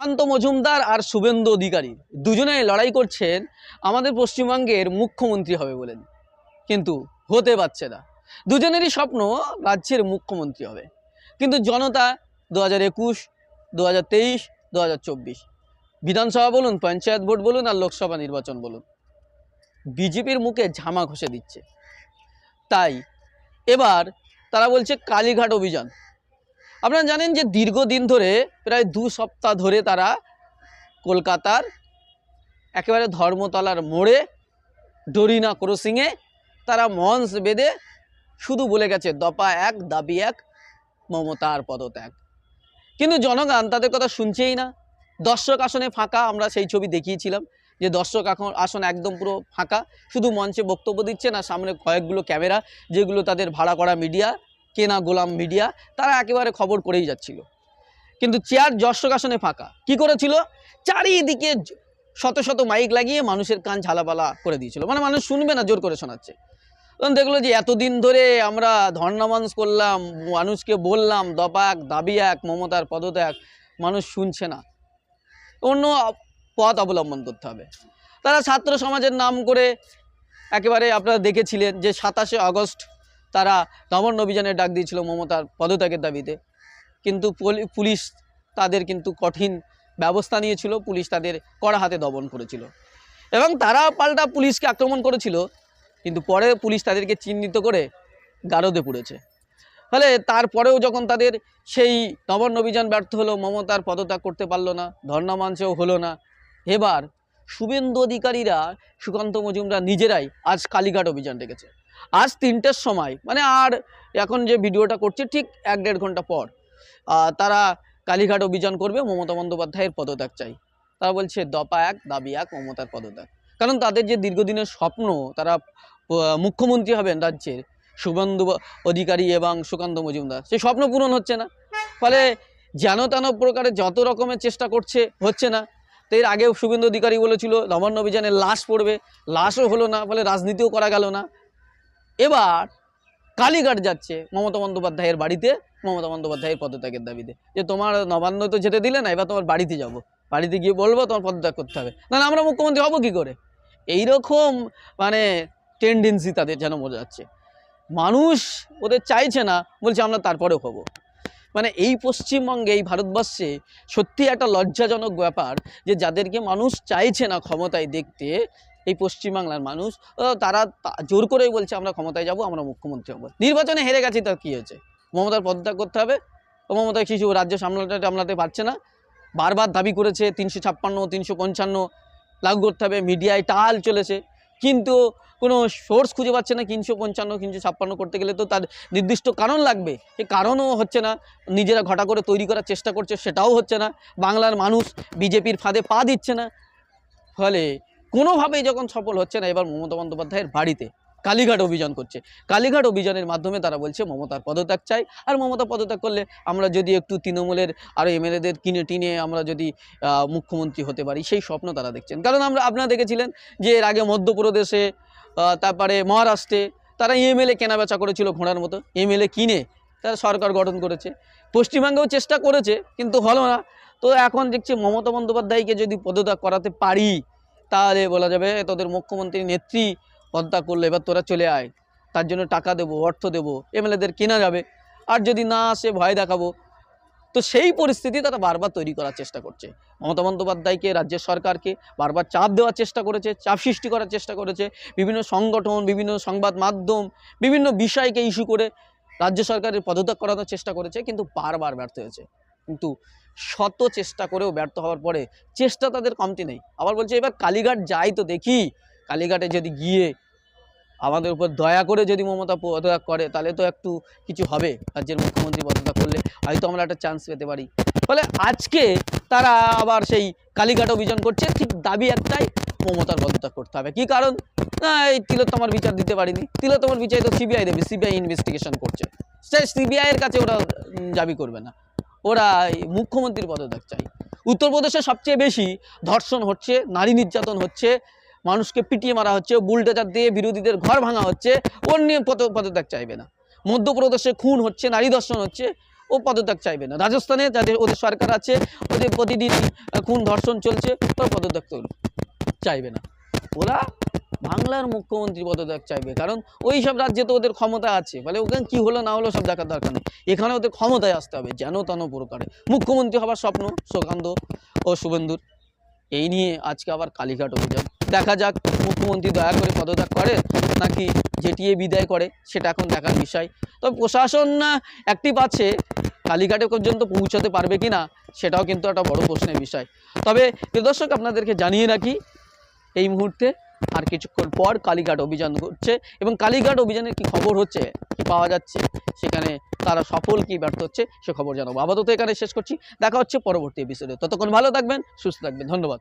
শান্ত মজুমদার আর শুভেন্দু অধিকারী। দুজনে লড়াই করছেন আমাদের পশ্চিমবঙ্গের মুখ্যমন্ত্রী হবে বলেন। কিন্তু হতে পারছে না। দুজনেরই স্বপ্ন রাজ্যের মুখ্যমন্ত্রী হবে। কিন্তু জনতা দু হাজার একুশ, দু হাজার তেইশ, দু হাজার চব্বিশ। বিধানসভা বলুন, পঞ্চায়েত ভোট বলুন আর লোকসভা নির্বাচন বলুন। বিজেপির মুখে ঝামা ঘষে দিচ্ছে। তাই এবার তারা বলছে কালীঘাট অভিযান। আপনারা জানেন যে দীর্ঘদিন ধরে প্রায় দু সপ্তাহ ধরে তারা কলকাতার একেবারে ধর্মতলার মোড়ে ডরিনা ক্রসিংয়ে তারা মঞ্চ বেঁধে শুধু বলে গেছে দপা এক, দাবি এক, মমতার পদত্যাগ। কিন্তু জনগণ তাদের কথা শুনছেই না। দর্শক আসনে ফাঁকা, আমরা সেই ছবি দেখিয়েছিলাম যে দর্শক এখন, আসন একদম পুরো ফাঁকা। শুধু মঞ্চে বক্তব্য দিচ্ছে না সামনে কয়েকগুলো ক্যামেরা যেগুলো তাদের ভাড়া করা মিডিয়া। কেনা গোলাম মিডিয়া, তারা একেবারে খবর করেই যাচ্ছিল। কিন্তু চেয়ার আসনে ফাঁকা। কি করেছিল? চারিদিকে শত শত মাইক লাগিয়ে মানুষের কান ঝালাপালা করে দিয়েছিল। মানে মানুষ শুনবে না, জোর করে শোনাচ্ছে। তখন দেখল যে এতদিন ধরে আমরা ধর্নামাঞ্চ করলাম, মানুষকে বললাম দপা এক দাবি এক, মমতার পদত্যাগ, মানুষ শুনছে না। অন্য পথ অবলম্বন করতে হবে। তারা ছাত্র সমাজের নাম করে একেবারে আপনারা দেখেছিলেন যে সাতাশে আগস্ট তারা দমন অভিযানের ডাক দিয়েছিল মমতার পদত্যাগের দাবিতে। কিন্তু পুলিশ তাদের কিন্তু কঠিন ব্যবস্থা নিয়েছিল, পুলিশ তাদের কড়া হাতে দমন করেছিল। এবং তারা পাল্টা পুলিশকে আক্রমণ করেছিল, কিন্তু পরে পুলিশ তাদেরকে চিহ্নিত করে গারদে পুড়েছে। ফলে তারপরেও যখন তাদের সেই নবান্ন অভিযান ব্যর্থ হলো, মমতার পদত্যাগ করতে পারল না, ধর্ণা মঞ্চেও হলো না। এবার শুভেন্দু অধিকারীরা, সুকান্ত মজুমরা নিজেরাই আজ কালীঘাট অভিযান ডেকেছে। আজ তিনটের সময়। মানে আর এখন যে ভিডিওটা করছে ঠিক এক দেড় ঘণ্টা পর। তারা কালীঘাট অভিযান করবে, মমতা বন্দ্যোপাধ্যায়ের পদত্যাগ চাই। তারা বলছে, দপা এক, দাবি এক, মমতার পদত্যাগ। কারণ তাদের যে দীর্ঘদিনের স্বপ্ন, তারা মুখ্যমন্ত্রী হবেন রাজ্যের শুভেন্দু অধিকারী এবং সুকান্ত মজুমদার। সেই স্বপ্ন পূরণ হচ্ছে না। ফলে যেন তেন প্রকারে যত রকমের চেষ্টা করছে, হচ্ছে না। তো এর আগেও শুভেন্দু অধিকারী বলেছিল, নবান্ন অভিযানে লাশ পড়বে। লাশও হলো না, ফলে রাজনীতিও করা গেল না। এবার কালীঘাট যাচ্ছে মমতা বন্দ্যোপাধ্যায়ের বাড়িতে, মমতা বন্দ্যোপাধ্যায়ের পদত্যাগের দাবিতে। যে তোমার নবান্ন তো যেতে দিলে না, এবার তোমার বাড়িতে যাব। বাড়িতে গিয়ে বলব তোমার পদত্যাগ করতে হবে। না আমরা মুখ্যমন্ত্রী হব কী করে? এইরকম মানে টেন্ডেন্সি তাদের যেন বোঝা যাচ্ছে মানুষ ওদের চাইছে না, বলছে আমরা তারপরেও হব। মানে এই পশ্চিমবঙ্গে, এই ভারতবর্ষে সত্যি একটা লজ্জাজনক ব্যাপার যে যাদেরকে মানুষ চাইছে না ক্ষমতায় দেখতে এই পশ্চিমবাংলার মানুষ তারা জোর করেই বলছে, আমরা ক্ষমতায় যাব, আমরা মুখ্যমন্ত্রী হব। নির্বাচনে হেরে গেছি তার কী হয়েছে? মমতার পদত্যাগ করতে হবে। মমতা কিছু রাজ্য সামলাতে সামলাতে পারছে না। বারবার দাবি করেছে, তিনশো ছাপ্পান্ন, তিনশো পঞ্চান্ন লাগু করতে হবে। মিডিয়ায় টাল চলেছে। কিন্তু কোনো সোর্স খুঁজে পাচ্ছে না তিনশো পঞ্চান্ন, তিনশো ছাপ্পান্ন করতে গেলে তো তার নির্দিষ্ট কারণ লাগবে। সে কারণও হচ্ছে না। নিজেরা ঘটা করে তৈরি করার চেষ্টা করছে, সেটাও হচ্ছে না। বাংলার মানুষ বিজেপির ফাঁদে পা দিচ্ছে না। ফলে কোনোভাবেই যখন সফল হচ্ছে না, এবার মমতা বন্দ্যোপাধ্যায়ের বাড়িতে কালীঘাট অভিযান করছে। কালীঘাট অভিযানের মাধ্যমে তারা বলছে, মমতার পদত্যাগ চাই। আর মমতা পদত্যাগ করলে আমরা যদি একটু তৃণমূলের আরও এমএলএদের কিনে টিনে আমরা যদি মুখ্যমন্ত্রী হতে পারি, সেই স্বপ্ন তারা দেখছেন। কারণ আমরা, আপনারা দেখেছিলেন যে এর আগে মধ্যপ্রদেশে তারপরে মহারাষ্ট্রে তারা এমএলএ কেনাবেচা করেছিল ঘোড়ার মতো, এমএলএ কিনে তারা সরকার গঠন করেছে। পশ্চিমবঙ্গেও চেষ্টা করেছে, কিন্তু হলো না। তো এখন দেখছি মমতা বন্দ্যোপাধ্যায়কে যদি পদত্যাগ করাতে পারি তাহলে বলা যাবে তোদের মুখ্যমন্ত্রী নেত্রী পদত্যাগ করলে, এবার তোরা চলে আয়। তার জন্য টাকা দেবো, অর্থ দেবো, এমএলএদের কেনা যাবে। আর যদি না আসে, ভয় দেখাবো। তো সেই পরিস্থিতি তারা বারবার তৈরি করার চেষ্টা করছে। মমতা বন্দ্যোপাধ্যায়কে রাজ্যের সরকারকে বারবার চাপ দেওয়ার চেষ্টা করেছে, চাপ সৃষ্টি করার চেষ্টা করেছে। বিভিন্ন সংগঠন, বিভিন্ন সংবাদ মাধ্যম, বিভিন্ন বিষয়কে ইস্যু করে রাজ্য সরকারের পদত্যাগ করানোর চেষ্টা করেছে, কিন্তু বারবার ব্যর্থ হয়েছে। কিন্তু শত চেষ্টা করেও ব্যর্থ হওয়ার পরে চেষ্টা তাদের কমতি নেই। আবার বলছে, এবার কালীঘাট যাই তো দেখি। কালীঘাটে যদি গিয়ে আমাদের উপর দয়া করে যদি মমতা পদত্যাগ করে, তাহলে তো একটু কিছু হবে। রাজ্যের মুখ্যমন্ত্রী পদত্যাগ করলে হয়তো আমরা একটা চান্স পেতে পারি। ফলে আজকে তারা আবার সেই কালীঘাট অভিযান করছে। ঠিক দাবি একটাই, মমতার পদত্যাগ করতে হবে। কি কারণ? না, এই তিলোত্তমার বিচার দিতে পারিনি। তিলোত্তমার বিচার তো সিবিআই দেবে, সিবিআই ইনভেস্টিগেশন করছে। সে সিবিআইয়ের কাছে ওরা দাবি করবে না। ওরা মুখ্যমন্ত্রীর পদত্যাগ চাই উত্তরপ্রদেশে সবচেয়ে বেশি ধর্ষণ হচ্ছে, নারী নির্যাতন হচ্ছে, মানুষকে পিটিয়ে মারা হচ্ছে, বুলডোজার দিয়ে বিরোধীদের ঘর ভাঙা হচ্ছে, ওর নিয়ে পদ, পদত্যাগ চাইবে না। মধ্যপ্রদেশে খুন হচ্ছে, নারী ধর্ষণ হচ্ছে, ও পদত্যাগ চাইবে না। রাজস্থানে যাদের, ওদের সরকার আছে, ওদের প্রতিদিন খুন, ধর্ষণ চলছে ওরা পদত্যাগ চাইবে না। ওরা বাংলার মুখ্যমন্ত্রী পদত্যাগ চাইবে। কারণ ওই সব রাজ্যে তো ওদের ক্ষমতা আছে। ফলে ওখানে কি হলো না হলো সব দেখার দরকার নেই। এখানে ওদের ক্ষমতায় আসতে হবে, যেন তেন প্রকারে। মুখ্যমন্ত্রী হবার স্বপ্ন সুকান্ত ও শুভেন্দুর। এই নিয়ে আজকে আবার কালীঘাট অভিযান। দেখা যাক মুখ্যমন্ত্রী দয়া করে পদত্যাগ করে নাকি জেটিএ বিদায় করে, সেটা এখন দেখার বিষয়। তবে প্রশাসন না অ্যাক্টিভ আছে, কালীঘাটে পর্যন্ত পৌঁছাতে পারবে কি না সেটাও কিন্তু একটা বড় প্রশ্নের বিষয়। তবে দর্শক, আপনাদেরকে জানিয়ে রাখি, এই মুহূর্তে আর কিছুক্ষণ পর কালীঘাট অভিযান ঘটছে এবং কালীঘাট অভিযানের কি খবর হচ্ছে? কি পাওয়া যাচ্ছে? সেখানে তারা সফল কি ব্যর্থ হচ্ছে সে খবর জানাব। আপাতত এখানে শেষ করছি। দেখা হচ্ছে পরবর্তী এপিসোডে ততক্ষণ ভালো থাকবেন, সুস্থ থাকবেন। ধন্যবাদ।